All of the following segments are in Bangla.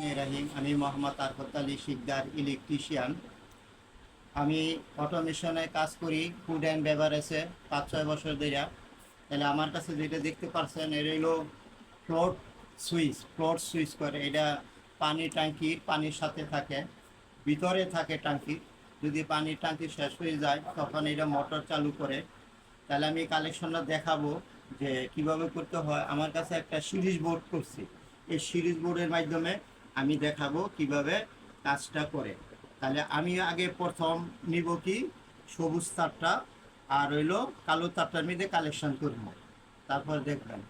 রাহিম। আমি মোহাম্মদ আরফত আলী শিকদার ইলেকট্রিশিয়ান। আমি অটোমেশনে কাজ করি ফুড অ্যান্ড বেভারেজে পাঁচ ছয় বছর ধরে তাহলে আমার কাছে যেটা দেখতে পাচ্ছেন এটা হলো ফ্লোট সুইচ ফ্লোট সুইচ করে। এটা পানি ট্যাঙ্কির পানির সাথে থাকে, ভিতরে থাকে ট্যাঙ্কি। যদি পানির ট্যাঙ্কি শেষ হয়ে যায়, তখন এটা মোটর চালু করে। তাহলে আমি কালেকশনটা দেখাবো যে কীভাবে করতে হয়। আমার কাছে একটা সিরিজ বোর্ড করছি। এই সিরিজ বোর্ডের মাধ্যমে আমি দেখাবো কীভাবে কাজটা করে। তাহলে আমি আগে প্রথম নিব কি? সবুজ তারটা আর হইল কালো তারটার মধ্যে কালেকশন করব তারপর দেখবেন।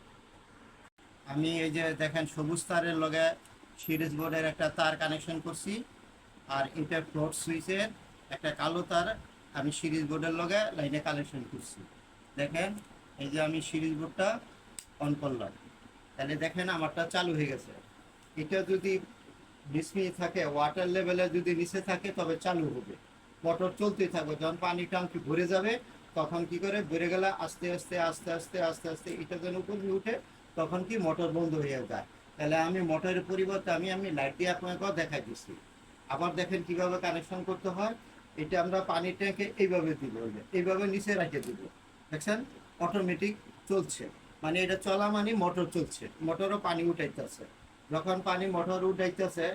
আমি এই যে দেখেন সবুজ তারের লগে সিরিজ বোর্ডের একটা তার কানেকশন করছি। আর এটা ফ্লোট সুইচের একটা কালো তার আমি সিরিজ বোর্ডের লগে লাইনে কালেকশন করছি। দেখেন, এই যে আমি সিরিজ বোর্ডটা অন করলাম। তাহলে দেখেন আমারটা চালু হয়ে গেছে। এটা যদি ডিসমি থাকে ওয়াটার লেভেলে যদি নিচে থাকে তবে চালু হবে। মোটর চলতে থাকবে, যখন পানি ট্যাঙ্কি ভরে যাবে, তখন কি করে? ভরে গেলে আস্তে আস্তে আস্তে আস্তে আস্তে আস্তে এটা যেন উপর উঠে, তখন কি মোটর বন্ধ হয়ে যায়। তাহলে আমি মোটরের পরিবর্তে আমি আমি লাইট দিয়ে আপনাকে দেখাই দিচ্ছি আবার দেখেন কীভাবে কানেকশন করতে হয়। এটা আমরা পানির ট্যাঙ্কে এইভাবে দিব এইভাবে নিচে রেখে দিব। দেখছেন? অটোমেটিক চলছে। মানে এটা চলা মানে মোটর চলছে। মোটরও পানি উঠাইতেছে। যখন পানি মোটর উঠাইতেছে,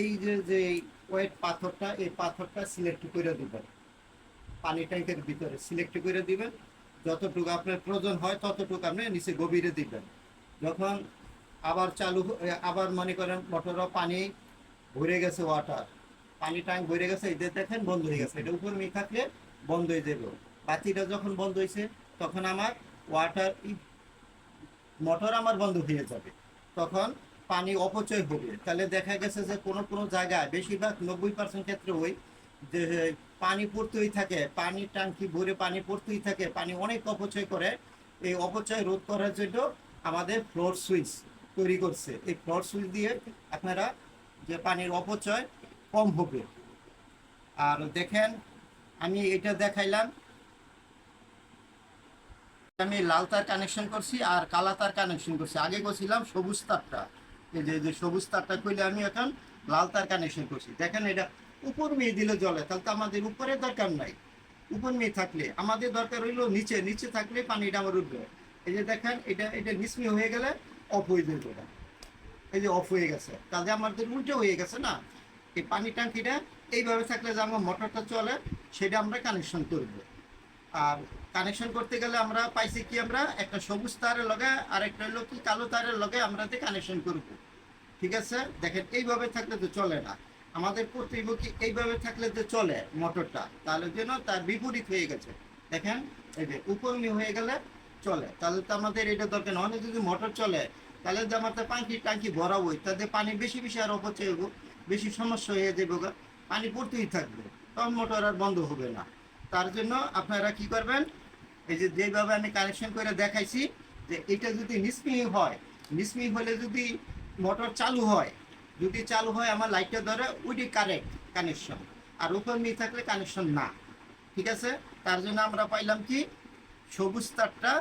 এই যে যে ওয়েট পাথরটা, এই পাথরটা সিলেক্ট করে দিবেন। পানি ট্যাঙ্কের ভিতরে সিলেক্ট করে দিবেন। যতটুকু আপনার প্রয়োজন হয়, ততটুকু আপনি নিচে গভীরে দিবেন। যখন আবার চালু আবার মনে করেন মোটরও পানি ভরে গেছে ওয়াটার পানি ট্যাঙ্ক ভরে গেছে এদের দেখেন বন্ধ হয়ে গেছে। এটা উপর মেয়ে থাকলে বন্ধ হয়ে যাবে। বাতিটা যখন বন্ধ হয়েছে তখন আমার ওয়াটার মোটর আমার বন্ধ হয়ে যাবে। তখন পানি অপচয় হবে। তাহলে দেখা গেছে যে কোনো কোনো জায়গায় বেশিরভাগ নব্বই পার্সেন্ট ক্ষেত্রে ওই পানি পড়তেই থাকে পানি ট্যাঙ্কি ভরে পানি পড়তেই থাকে, পানি অনেক অপচয় করে। এই অপচয় রোধ করার জন্য আমাদের ফ্লোর সুইচ তৈরি করছে। এই ফ্লোর সুইচ দিয়ে আপনারা যে পানির অপচয় কম হবে। আর দেখেন, আমি এটা দেখাইলাম। আমি লাল তার কানেকশন করছি আর কালা তার কানেকশন করছি। আগে করছিলাম সবুজ তারটা। এই যে যে সবুজ তারটা কইলে আমি এখন লাল তার কানেকশন করছি। দেখেন এটা, উপর মেয়ে দিলে জলে তাহলে তো আমাদের উপরে দরকার নাই। উপর মেয়ে থাকলে, আমাদের দরকার হইল নিচে নিচে থাকলে পানিটা আমার উঠবে। এই যে দেখেন, এটা এটা নিসমি হয়ে গেলে অফ হয়ে যাবে এই যে অফ হয়ে গেছে। তাহলে আমাদের উল্টে হয়ে গেছে না? এই পানি ট্যাঙ্কিটা এইভাবে থাকলে যে আমার মোটরটা চলে, সেটা আমরা কানেকশন করব। আর কানেকশন করতে গেলে আমরা পাইছি কি আমরা? একটা সবুজ তারের লগে আর একটা হলো কি, কালো তারের লগে আমরা কানেকশন করব। ঠিক আছে? দেখেন, এইভাবে থাকলে তো চলে না। আমাদের প্রতিমুখী এইভাবে থাকলে তো চলে মোটরটা, তাহলে যেন তার বিপরীত হয়ে গেছে। দেখেন, এই যে উপরমি হয়ে গেলে চলে। তাহলে তো আমাদের এটা দরকার না অনেক যদি মোটর চলে, তাহলে যে আমার তো পাখি টাঙ্কি ভরা বই তাতে পানি বেশি বেশি আর অপচয় হব বেশি সমস্যা হয়ে যাবে পানি পড়তেই থাকবে। তখন মোটর আর বন্ধ হবে না। তার জন্য আপনারা কি করবেন? এই যে যেভাবে আমি কানেকশন করে দেখাইছি, যে এটা যদি নিসমি হয় নিসমি হলে যদি মোটর চালু হয়, যদি চালু হয় আমার লাইটটা ধরে ওইটি কারেক্ট কানেকশন আর উপর মি থাকলে কানেকশন না। ঠিক আছে? তার জন্য আমরা পাইলাম কি? সবুজ তারটা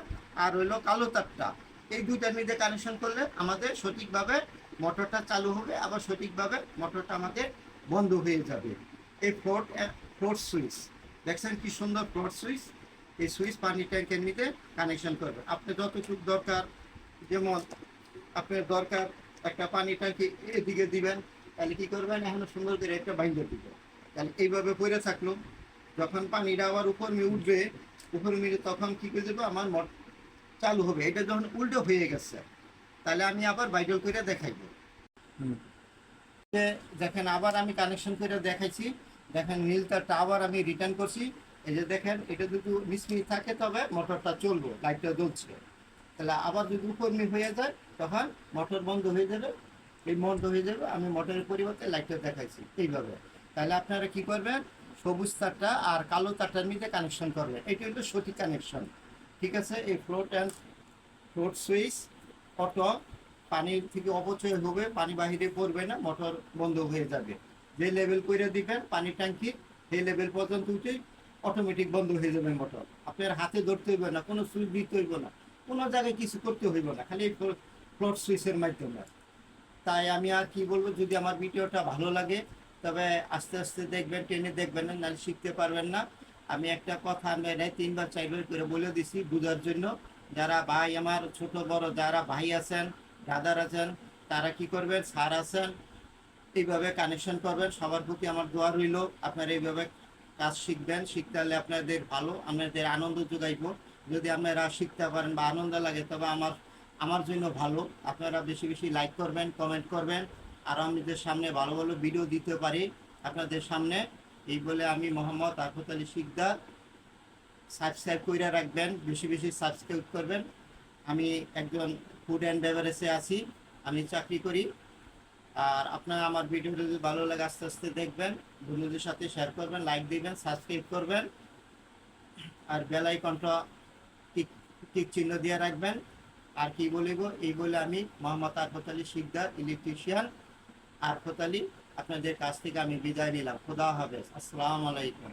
আর হইল কালো তারটা। এই দুইটার মধ্যে কানেকশন করলে আমাদের সঠিকভাবে মোটরটা চালু হবে, আবার সঠিকভাবে মোটরটা আমাদের বন্ধ হয়ে যাবে। এই ফ্লোট ফোর্ট সুইচ দেখছেন কি সুন্দর ফ্লোট সুইচ এই সুইচ পানি ট্যাঙ্কের মধ্যে কানেকশন করবে। আপনি যতটুকু দরকার যেমন আপনার দরকার একটা পানি ট্যাঙ্কি এদিকে দিবেন তাহলে কি করবেন? এখন সুন্দর করে একটা বাইন্ডার দিবেন। তাহলে এইভাবে পড়ে থাকল। যখন পানিটা আবার উপর মেয়ে উঠবে উপর মেয়ে তখন কী করে দেবো? আমার মোট চালু হবে। এটা যখন উল্টো হয়ে গেছে তাহলে আমি আবার বাইডল করে দেখাইব। দেখেন আবার আমি কানেকশন করে দেখাইছি। দেখেন নীল তারটা আবার আমি রিটার্ন করছি। এই যে দেখেন, এটা যদি মিসমি থাকে তবে মোটরটা চলবে লাইটটা জ্বলছে। তাহলে আবার যদি উপরমি হয়ে যায়, তখন মোটর বন্ধ হয়ে যাবে। এই বন্ধ হয়ে যাবে, আমি মোটরের পরিবর্তে লাইটটা দেখাইছি, এইভাবে। তাহলে আপনারা কি করবেন? সবুজ তারটা আর কালো তারটার মধ্যে কানেকশন করবেন। এটা হলো সঠিক কানেকশন ঠিক আছে? এই float and float switch auto পানির থেকে অপচয় হবে, পানি বাহিরে পড়বে না, মোটর বন্ধ হয়ে যাবে। যে লেভেল করে দিবেন, পানি ট্যাঙ্কি সেই লেভেল পর্যন্ত উঠে অটোমেটিক বন্ধ হয়ে যাবে মোটর। আপনার হাতে ধরতে হইবে না, কোনো সুইচ দিতে হইব না, কোনো জায়গায় কিছু করতে হইব না, খালি ফ্লোট সুইচের মাধ্যমে। তাই আমি আর কি বলব, যদি আমার ভিডিওটা ভালো লাগে, তবে আস্তে আস্তে দেখবেন, টেনে দেখবেন না নাহলে শিখতে পারবেন না। আমি একটা কথা আমি তিনবার, চারবার করে বলে দিছি বোঝার জন্য। যারা ভাই আমার ছোট, বড়, যারা ভাই আছেন দাদার আছেন, তারা কি করবেন? স্যার আছেন এইভাবে কানেকশন করবেন, সবার প্রতি আমার দোয়া রইল। আপনারা এইভাবে কাজ শিখবেন শিখতে হলে আপনাদের ভালো, আপনাদের আনন্দ যোগাইব। যদি আপনারা শিখতে পারেন বা আনন্দ লাগে, তবে আমার আমার জন্য ভালো। আপনারা বেশি বেশি লাইক করবেন কমেন্ট করবেন। আর আমাদের সামনে ভালো ভালো ভিডিও দিতে পারি আপনাদের সামনে। এই বলে আমি মোহাম্মদ আরফত আলী শিকদার সাবস্ক্রাইব করে রাখবেন, বেশি বেশি সাবস্ক্রাইব করবেন। আমি একজন ফুড অ্যান্ড বেভারেজে আছি, আমি চাকরি করি। আর আপনার আমার ভিডিও যদি ভালো লাগে, আস্তে আস্তে দেখবেন। বন্ধুদের সাথে শেয়ার করবেন লাইক দিবেন সাবস্ক্রাইব করবেন। আর বেল আইকনটা টিক টিক চিহ্ন দিয়ে রাখবেন। আর কি বলিব? এই বলে আমি মোহাম্মদ আরফত আলী শিকদার ইলেকট্রিশিয়ান আরফত আলী, আপনাদের কাছ থেকে আমি বিদায় নিলাম। খোদা হাফেজ। আসসালামু আলাইকুম।